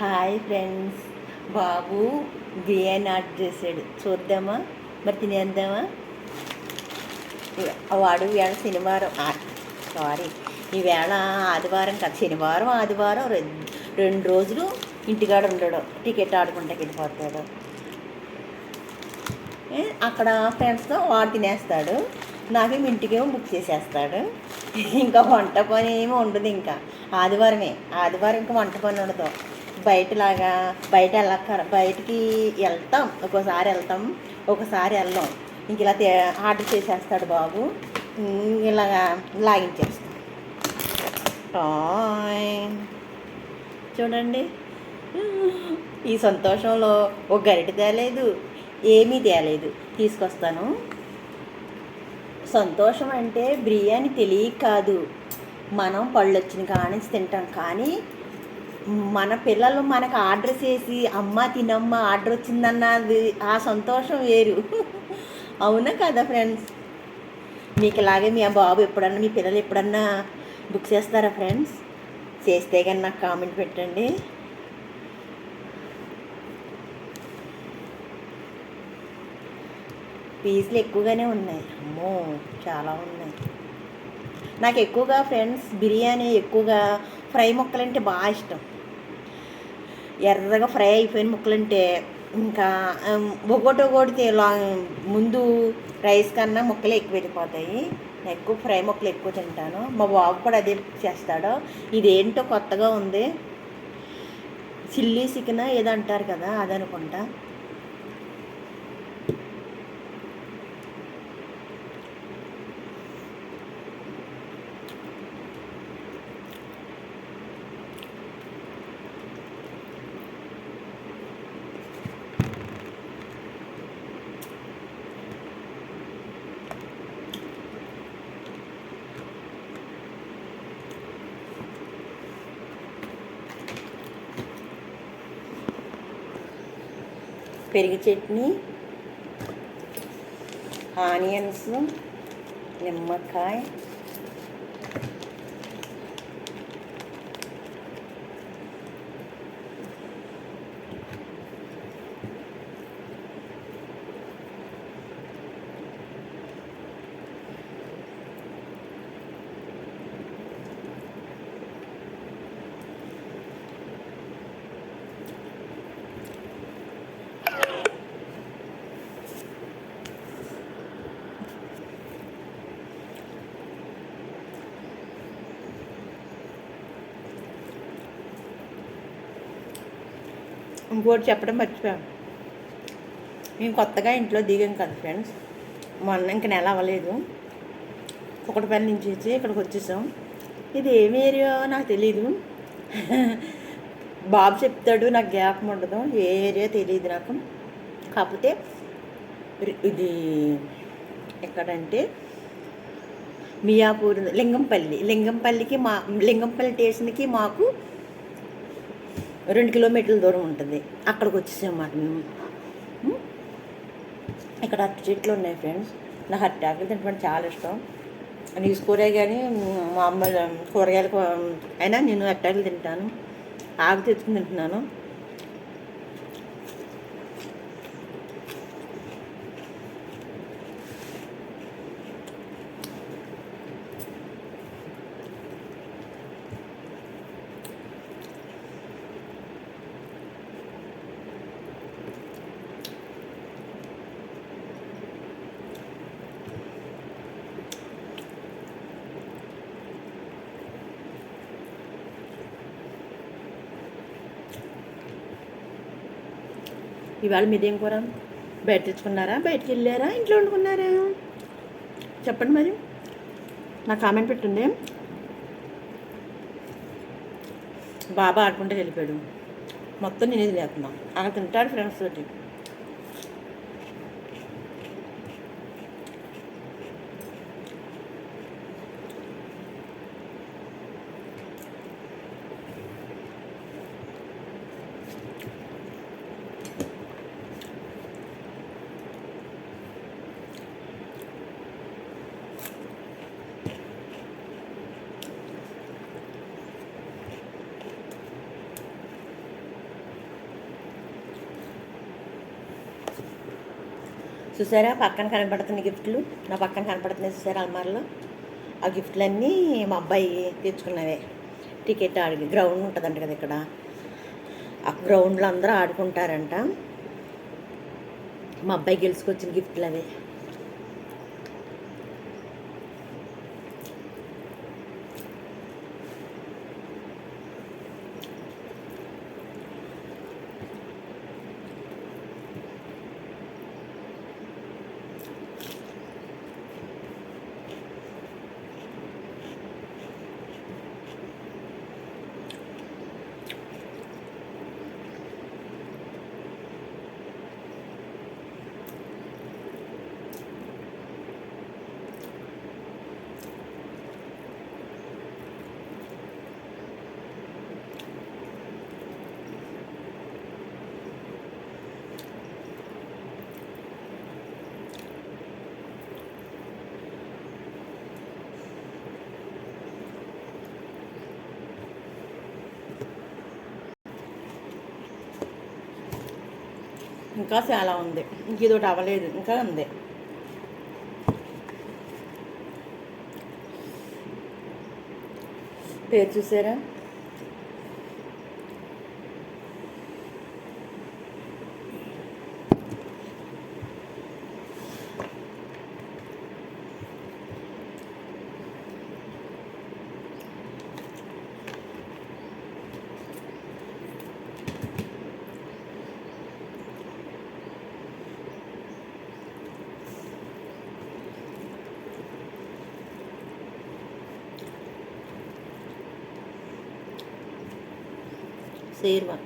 Hi friends. Babu biryani order చేశాడు. చూద్దామా? మరి తినేద్దామా? వాడు వేళ శనివారం. సారీ. ఈవేళ ఆదివారం కాదు శనివారం ఆదివారం రెండు రోజులు ఇంటికాడ ఉండడు. టికెట్ ఆడుకుంటా వెళ్ళిపోతాడు. ఏ, అక్కడ ఫ్రెండ్స్తో వాడు తినేస్తాడు. నాకేమో ఇంటికేమో బుక్ చేసేస్తాడు. ఇంకా వంట పని ఏమో ఉండదు ఇంకా. ఆదివారమే. ఆదివారం ఇంకా వంట పని ఉండదు. బయటలాగా బయట వెళ్ళక్క బయటికి వెళ్తాం ఒక్కోసారి వెళ్తాం ఒకసారి వెళ్ళాం ఇంక ఇలా తే- ఆర్డర్ చేసేస్తాడు బాబు. ఇలాగా లాగించేస్తాం. చేస్తాం చూడండి. ఈ సంతోషంలో ఒక గరిట తేలేదు. ఏమీ తేలేదు. తీసుకొస్తాను. సంతోషం అంటే బిర్యానీ తెలియక కాదు. మనం పళ్ళు వచ్చిన కానించి తింటాం. కానీ మన పిల్లలు మనకు ఆర్డర్ చేసి అమ్మ తినమ్మ ఆర్డర్ వచ్చిందన్నది ఆ సంతోషం వేరు. అవునా కదా ఫ్రెండ్స్? మీకు ఇలాగే మీ బాబు ఎప్పుడన్నా మీ పిల్లలు ఎప్పుడన్నా బుక్ చేస్తారా ఫ్రెండ్స్? చేస్తే కానీ నాకు కామెంట్ పెట్టండి. పీజులు ఎక్కువగానే ఉన్నాయి. అమ్మో చాలా ఉన్నాయి. నాకు ఎక్కువగా ఫ్రెండ్స్ బిర్యానీ ఎక్కువగా ఫ్రై మొక్కలంటే బాగా ఇష్టం. ఎర్రగా ఫ్రై అయిపోయిన ముక్కలంటే ఇంకా ఉమ్, ఒక్కొక్కటి లా- ముందు రైస్ కన్నా ముక్కలు ఎక్కువ వెళ్ళిపోతాయి. నేను ఎక్కువ ఫ్రై ముక్కలు ఎక్కువ తింటాను. మా బాబు కూడా అదే చేస్తాడు. ఇదేంటో కొత్తగా ఉంది. చిల్లీ చికెన్ ఏదో అంటారు కదా అదనుకుంటా పెరుగు చట్నీ ఆనియన్స్ నిమ్మకాయ ఇంకోటి చెప్పడం మర్చిపోయాం మేము కొత్తగా ఇంట్లో దిగాం కదా ఫ్రెండ్స్. మొన్న ఇంక నెల అవ్వలేదు. కుక్కటిపల్లి నుంచి వచ్చి ఇక్కడికి వచ్చేసాం. ఇది ఏమి ఏరియా నాకు తెలీదు. బాబు చెప్తాడు నాకు జ్ఞాపకం ఉండదు. ఏ ఏరియా తెలియదు నాకు. కాకపోతే ఇది ఎక్కడంటే మియాపూర్ లింగంపల్లి. లింగంపల్లికి మా లింగంపల్లి స్టేషన్కి మాకు రెండు కిలోమీటర్ల దూరం ఉంటుంది. అక్కడికి వచ్చేసామాట మేము. ఇక్కడ అరటి చెట్లు ఉన్నాయి ఫ్రెండ్స్. నాకు అరటి ఆకులు తినడం చాలా ఇష్టం. నీసు కూర కానీ మామూలు కూరగాయలు అయినా నేను అట్టాకులు తింటాను. ఆకు తెచ్చుకుని తింటున్నాను. ఇవాళ మీదేం కూర? బయట తెచ్చుకున్నారా? బయటకు వెళ్ళారా? ఇంట్లో వండుకున్నారా? చెప్పండి మరి. నా కామెంట్ పెట్టండి. బాబా ఆడుకుంటే వెళ్ళిపోయాడు. మొత్తం నేనేది లేకున్నా. అక్కడ తింటాడు ఫ్రెండ్స్ తోటి. చూసారా? పక్కన కనబడుతున్న గిఫ్ట్లు. నా పక్కన కనపడుతున్నాయి చూసారా అల్మార్లో? ఆ గిఫ్ట్లన్నీ మా అబ్బాయి తెచ్చుకున్నవే. టికెట్ ఆడి గ్రౌండ్ ఉంటుందంట కదా ఇక్కడ. ఆ గ్రౌండ్లో అందరూ ఆడుకుంటారంట. మా అబ్బాయి గెలుచుకొచ్చిన గిఫ్ట్లు అవే ఇంకా చాలా ఉంది. ఇంక ఇదొకటి అవ్వలేదు. ఇంకా ఉంది. పేరు చూసారా? சேருவான்